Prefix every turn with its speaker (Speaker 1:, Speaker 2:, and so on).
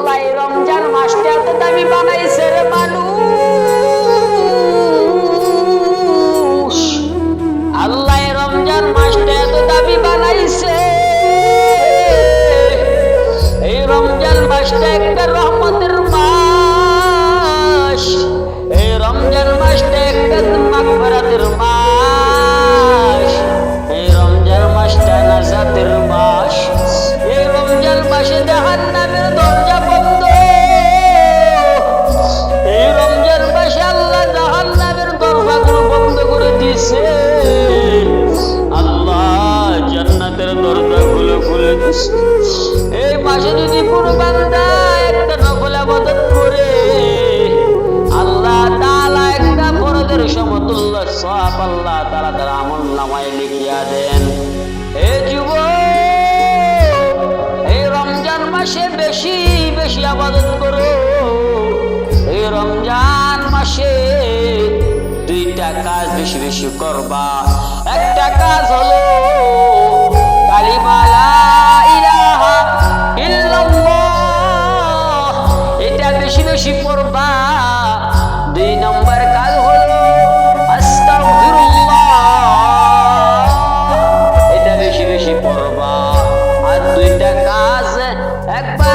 Speaker 1: আল্লাহ রমজান মাসটা এত দামি বানাইছে। এই মাসে যদি কোনো বান্দা একটা নকল আবাদত করে। আল্লাহ তাআলা একটা ফরজের সমতুল্য সওয়াব আল্লাহ তাআলা তার আমল নামায় লিখিয়া দেন। এ যুবক, এই রমজান মাসে বেশি বেশি আবাদত করো। এই রমজান মাসে দুইটা কাজ বেশি বেশি করবা। একটা কাজ হলো বেশি বেশি পড়বা। দুই নম্বর কাজ হলো এটা বেশি বেশি পড়বা। আর দুইটা কাজ একবার